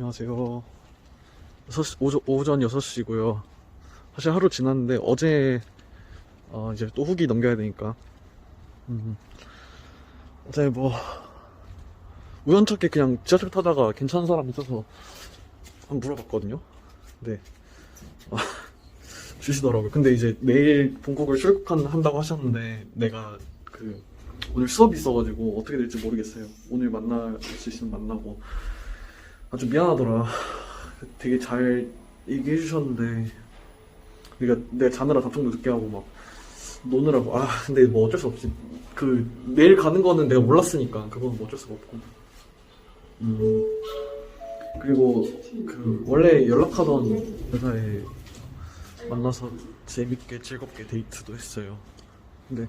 안녕하세요. 6시, 오전, 오전 6시고요. 사실 하루 지났는데 어제 어, 이제 또 후기 넘겨야 되니까 음, 어제 뭐 우연찮게 그냥 지하철 타다가 괜찮은 사람 있어서 한번 물어봤거든요. 근데 아, 주시더라고요. 근데 이제 내일 본국을 출국한 한다고 하셨는데 내가 그 오늘 수업이 있어가지고 어떻게 될지 모르겠어요. 오늘 만날 수 있으면 만나고 아주 미안하더라. 되게 잘 얘기해 주셨는데 그러니까 내가 자느라 답장도 늦게 하고 막 노느라고 아 근데 뭐 어쩔 수 없지. 그 내일 가는 거는 내가 몰랐으니까 그건 뭐 어쩔 수가 없고. 음 그리고 그 원래 연락하던 회사에 만나서 재밌게 즐겁게 데이트도 했어요. 근데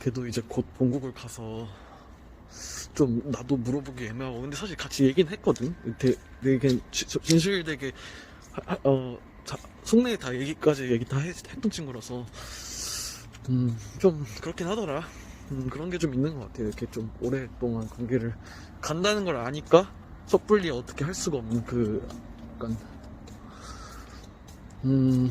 걔도 이제 곧 본국을 가서 좀 나도 물어보기 애매하고 근데 사실 같이 얘기는 했거든. 되게, 되게 하- 하- 어 자, 속내에 다 얘기까지 얘기 다 했, 했던 친구라서 음 좀 그렇긴 하더라. 음 그런 게 좀 있는 것 같아요. 이렇게 좀 오랫동안 관계를 간다는 걸 아니까 섣불리 어떻게 할 수가 없는 그 약간 음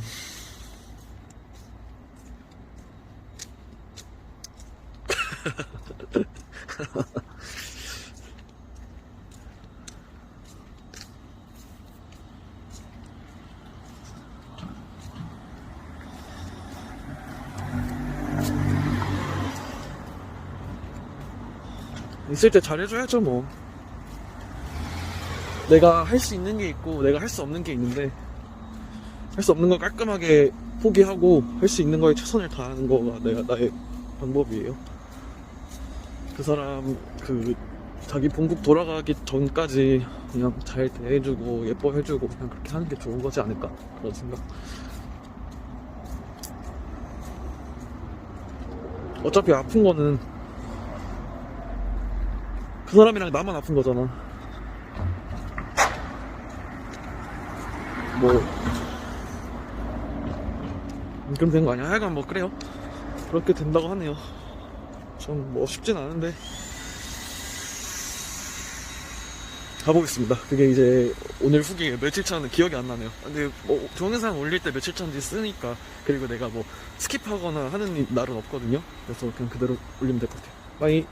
있을 때 잘해줘야죠 뭐. 내가 할 수 있는 게 있고 내가 할 수 없는 게 있는데 할 수 없는 걸 깔끔하게 포기하고 할 수 있는 거에 최선을 다하는 거가 내가 나의 방법이에요 그 사람 그 자기 본국 돌아가기 전까지 그냥 잘 대해주고 예뻐해주고 그냥 그렇게 하는 게 좋은 거지 않을까 그런 생각 어차피 아픈 거는 그 사람이랑 나만 아픈 거잖아. 뭐, 그럼 된 거 아니야? 하여간 뭐, 그래요. 그렇게 된다고 하네요. 전 뭐, 쉽진 않은데. 가보겠습니다. 그게 이제 오늘 후기 며칠 차는 기억이 안 나네요. 근데 뭐 동영상 올릴 때 며칠 차인지 쓰니까 그리고 내가 뭐 스킵하거나 하는 날은 없거든요. 그래서 그냥 그대로 올리면 될 것 같아요. 빠이.